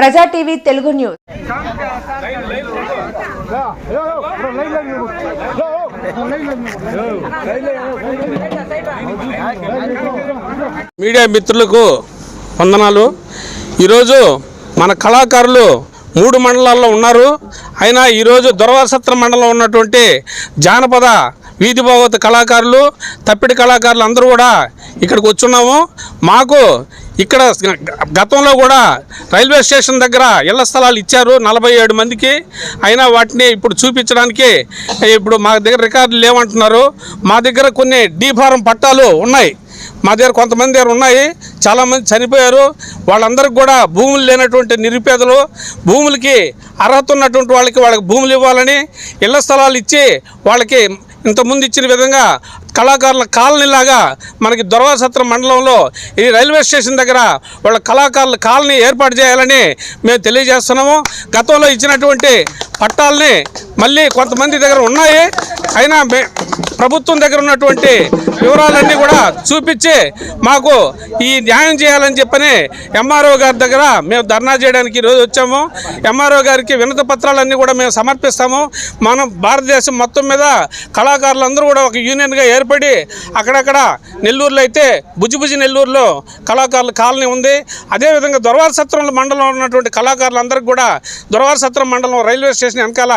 ప్రజా TV Telugu news. Media మిత్రులకు వందనాలు. ఈరోజు మన కళాకారులు మూడు మండలాల్లో ఉన్నారు. అయినా ఈరోజు దొరవాసత్ర మండలం ఉన్నటువంటి జానపద వీధి భాగవత కళాకారులు తప్పిడి కళాకారులు అందరూ కూడా ఇక్కడికి వచ్చున్నాము. మాకు ఇక్కడ గతంలో కూడా రైల్వే స్టేషన్ దగ్గర ఇళ్ళ స్థలాలు ఇచ్చారు నలభై ఏడు మందికి. అయినా వాటిని ఇప్పుడు చూపించడానికి ఇప్పుడు మా దగ్గర రికార్డులు లేవంటున్నారు. మా దగ్గర కొన్ని డీఫారం పట్టాలు ఉన్నాయి. మా దగ్గర కొంతమంది దగ్గర ఉన్నాయి. చాలామంది చనిపోయారు. వాళ్ళందరికీ కూడా భూములు లేనటువంటి నిరుపేదలు భూములకి అర్హత ఉన్నటువంటి వాళ్ళకి వాళ్ళకి భూములు ఇవ్వాలని ఇళ్ళ స్థలాలు ఇచ్చి వాళ్ళకి ఇంతకుముందు ఇచ్చిన విధంగా కళాకారుల కాలనీలాగా మనకి దొరవాసత్రం మండలంలో ఈ రైల్వే స్టేషన్ దగ్గర వాళ్ళ కళాకారుల కాలనీ ఏర్పాటు చేయాలని మేము తెలియజేస్తున్నాము. గతంలో ఇచ్చినటువంటి పట్టాలని మళ్ళీ కొంతమంది దగ్గర ఉన్నాయి. అయినా ప్రభుత్వం దగ్గర ఉన్నటువంటి వివరాలన్నీ కూడా చూపించి మాకు ఈ న్యాయం చేయాలని చెప్పని ఎంఆర్ఓ గారి దగ్గర మేము ధర్నా చేయడానికి ఈరోజు వచ్చాము. ఎంఆర్ఓ గారికి వినతి పత్రాలన్నీ కూడా మేము సమర్పిస్తాము. మనం భారతదేశం మొత్తం మీద కళాకారులందరూ కూడా ఒక యూనియన్గా ఏర్పడి అక్కడక్కడ నెల్లూరులో అయితే బుజ్జిబుజ్జి నెల్లూరులో కళాకారుల కాలనీ ఉంది. అదేవిధంగా దొరవార సత్రంలో మండలంలో ఉన్నటువంటి కళాకారులందరికీ కూడా దొరవార సత్రం మండలం రైల్వే స్టేషన్ వెనకాల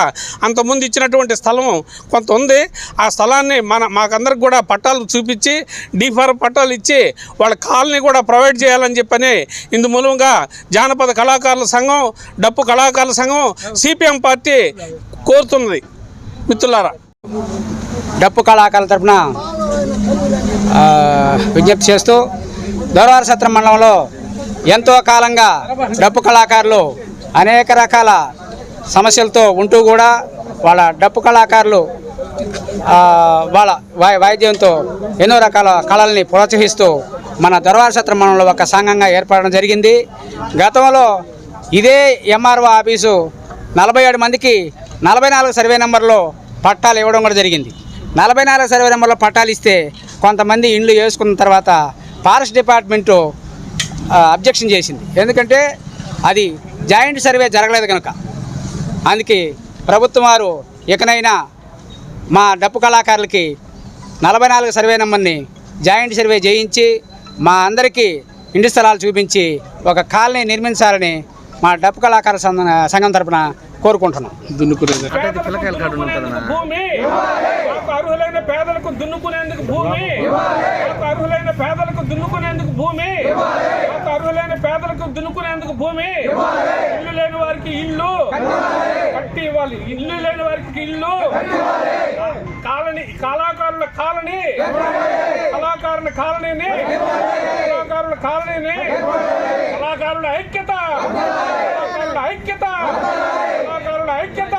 అంతకుముందు ఇచ్చినటువంటి స్థలం కొంత ఉంది. ఆ స్థలాన్ని మన మాకందరికి కూడా పట్టాలు చూపించి డీఫార్ పట్టాలు ఇచ్చి వాళ్ళ కాలనీ కూడా ప్రొవైడ్ చేయాలని చెప్పని ఇందు మూలంగా జానపద కళాకారుల సంఘం డప్పు కళాకారుల సంఘం సిపిఎం పార్టీ కోరుతున్నది. మిత్రులారా. డప్పు కళాకారుల తరఫున విజ్ఞప్తి చేస్తూ దొరవార సత్రం మండలంలో ఎంతో కాలంగా డప్పు కళాకారులు అనేక రకాల సమస్యలతో ఉంటూ కూడా వాళ్ళ డప్పు కళాకారులు వాళ్ళ వాయి వాయిద్యంతో ఎన్నో రకాల కళల్ని ప్రోత్సహిస్తూ మన దొరవార సత్రం ఒక సంఘంగా ఏర్పడడం జరిగింది. గతంలో ఇదే ఎంఆర్ఓ ఆఫీసు నలభై ఏడు మందికి నలభై నాలుగు సర్వే నెంబర్లో పట్టాలు ఇవ్వడం కూడా జరిగింది. నలభై నాలుగు సర్వే నెంబర్లో పట్టాలు ఇస్తే కొంతమంది ఇండ్లు వేసుకున్న తర్వాత ఫారెస్ట్ డిపార్ట్మెంటు అబ్జెక్షన్ చేసింది. ఎందుకంటే అది జాయింట్ సర్వే జరగలేదు కనుక. అందుకే ప్రభుత్వం వారు ఇకనైనా మా డప్పు కళాకారులకి నలభై నాలుగు సర్వే నెంబర్ని జాయింట్ సర్వే చేయించి మా అందరికీ ఇంటి స్థలాలు చూపించి ఒక కాలనీ నిర్మించాలని మా డప్పు కళాకార సంఘ సంఘం తరపున కోరుకుంటున్నాం. దున్నుకునేది. భూమి! మాకు అర్హులైన పేదలకు దున్నుకునేందుకు భూమి! మాకు అర్హులైన పేదలకు దున్నుకునేందుకు భూమి! మాకు అర్హులైన పేదలకు దున్నుకునేందుకు భూమి! ఇల్లు లేని వారికి ఇల్లు! కట్టి ఇవ్వాలి. ఇల్లు లేని వారికి ఇల్లు! కళాకారుల కాలనీ. కళాకారుల కాలనీని. కళాకారుల కాలనీని. కళాకారుల ఐక్యత. కళాకారుల ఐక్యత. కళాకారుల ఐక్యత.